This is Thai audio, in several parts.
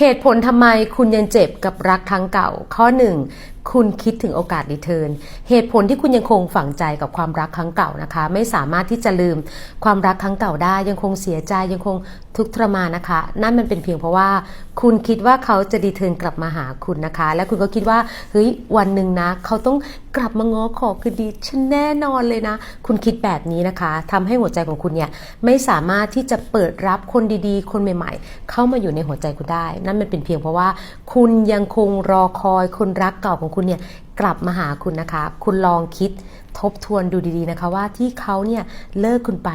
เหตุผลทำไมคุณยังเจ็บกับรักครั้งเก่า ข้อ 1 คุณคิดถึงโอกาสรีเทิร์นเหตุผลที่คุณยังคงฝังใจกับความรักครั้งเก่านะคะ ไม่สามารถที่จะลืมความรักครั้งเก่าได้ ยังคงเสียใจยังคงทุกข์ทรมานนะคะ นั่นมันเป็นเพียงเพราะว่า คุณคิดว่าเขาจะรีเทิร์นกลับมาหาคุณนะคะ และคุณก็คิดว่าเฮ้ยวันหนึ่งนะ เขาต้องกลับมาง้อขอคืนดีฉันแน่นอนเลยนะ คุณคิดแบบนี้นะคะทำให้หัวใจของคุณเนี่ยไม่สามารถที่จะเปิดรับคนดีๆ คนใหม่ ๆ เข้ามาอยู่ในหัวใจคุณได้ นั่นมันเป็นเพียงเพราะว่า คุณยังคงรอคอยคนรักเก่าของคุณเนี่ย กลับมาหาคุณนะคะ คุณลองคิดทบทวนดูดีๆนะคะว่าที่เขาเนี่ยเลิกคุณไป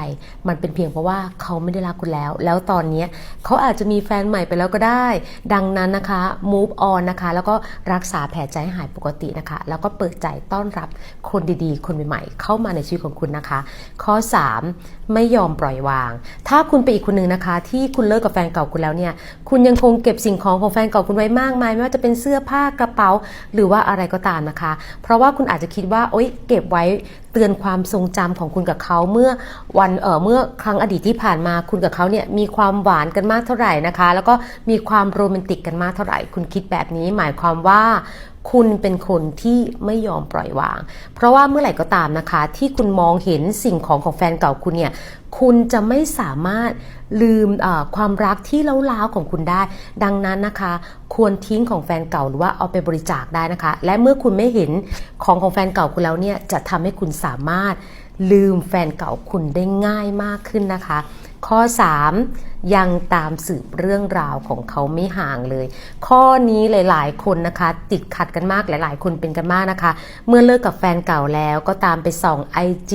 มันเป็นเพียงเพราะว่าเขาไม่ได้รักคุณแล้ว แล้วตอนนี้เขาอาจจะมีแฟนใหม่ไปแล้วก็ได้ ดังนั้นนะคะ move on นะคะ แล้วก็รักษาแผลใจให้หายปกตินะคะ แล้วก็เปิดใจต้อนรับคนดีๆ คนใหม่ๆ เข้ามาในชีวิตของคุณนะคะ ข้อ 3 ไม่ยอมปล่อยวาง ถ้าคุณเป็นอีกคนหนึ่งนะคะ ที่คุณเลิกกับแฟนเก่าคุณแล้วเนี่ยคุณยังคงเก็บสิ่งของของแฟนเก่าคุณไว้มากมายไม่ว่าจะเป็นเสื้อผ้ากระเป๋า หรือว่าอะไรก็ตามนะคะ เพราะว่าคุณอาจจะคิดว่าโอ๊ยเก็บไว้ เตือนความทรงจำของคุณกับเขาเมื่อวันเออเมื่อครั้งอดีตที่ผ่านมาคุณกับเขาเนี่ยมีความหวานกันมากเท่าไหร่นะคะ แล้วก็มีความโรแมนติกกันมากเท่าไหร่ คุณคิดแบบนี้หมายความว่าคุณเป็นคนที่ไม่ยอมปล่อยวาง เพราะว่าเมื่อไหร่ก็ตามนะคะ ที่คุณมองเห็นสิ่งของของแฟนเก่าคุณเนี่ย คุณจะไม่สามารถลืมเอ่อความรักที่เล้าๆของคุณได้ ดังนั้นนะคะ ควรทิ้งของแฟนเก่าหรือว่าเอาไปบริจาคได้นะคะ และเมื่อคุณไม่เห็นของของแฟนเก่าคุณแล้วเนี่ยจะทำให้คุณสามารถ ลืมแฟนเก่าคุณได้ง่ายมากขึ้นนะคะ ข้อ 3 ยังตามสืบเรื่องราวของเขาไม่ห่างเลย ข้อนี้หลาย ๆ คนนะคะ ติดขัดกันมากหลาย ๆ คนเป็นกันมากนะคะ เมื่อเลิกกับแฟนเก่าแล้วก็ตามไปส่อง IG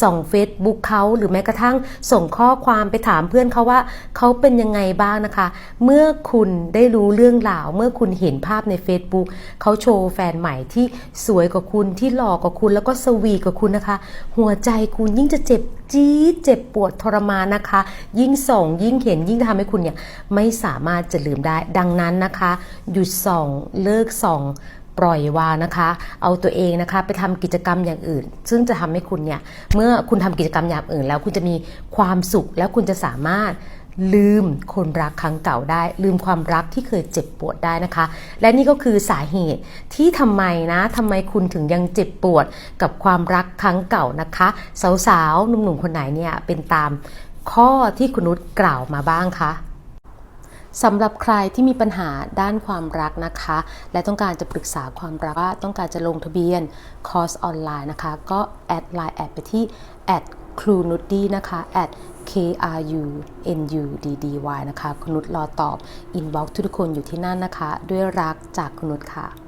ส่อง Facebook เขาหรือแม้กระทั่งส่งข้อความไปถามเพื่อนเขาว่าเขาเป็นยังไงบ้างนะคะ เมื่อคุณได้รู้เรื่องราว เมื่อคุณเห็นภาพใน Facebook เขาโชว์แฟนใหม่ที่สวยกว่าคุณที่หล่อกว่าคุณแล้วก็สวีกว่าคุณนะคะหััวใจคุณยิ่งจะเจ็บจี๊ดเจ็บปวดทรมานนะคะ ยิ่งส่องยิ่งเห็นยิ่งทำให้คุณเนี่ยไม่สามารถจะลืมได้ ดังนั้นนะคะ หยุดส่องเลิกส่องปล่อยวางนะคะ เอาตัวเองนะคะ ไปทำกิจกรรมอย่างอื่น ซึ่งจะทำให้คุณเนี่ย เมื่อคุณทำกิจกรรมอย่างอื่น แล้วคุณจะมีความสุขแล้วคุณจะสามารถ ลืมคนรักครั้งเก่าได้ ลืมความรักที่เคยเจ็บปวดได้นะคะ และนี่ก็คือสาเหตุที่ทำไมนะทำไมคุณถึงยังเจ็บปวดกับความรักครั้งเก่านะคะ สาวๆหนุ่มๆคนไหนเนี่ยเป็นตามข้อที่คุณนุชกล่าวมาบ้างคะสำหรับใครที่มีปัญหาด้านความรักนะคะ และต้องการจะปรึกษาความรักว่าต้องการจะลงทะเบียนคอร์สออนไลน์นะคะ ก็แอดไลน์แอดไปที่แอด ครูนุดดีนะคะ at k r u n u d d y นะคะ คุณนุชรอตอบ อินบ็อกทุกคนอยู่ที่นั่นนะคะ ด้วยรักจากคุณนุชค่ะ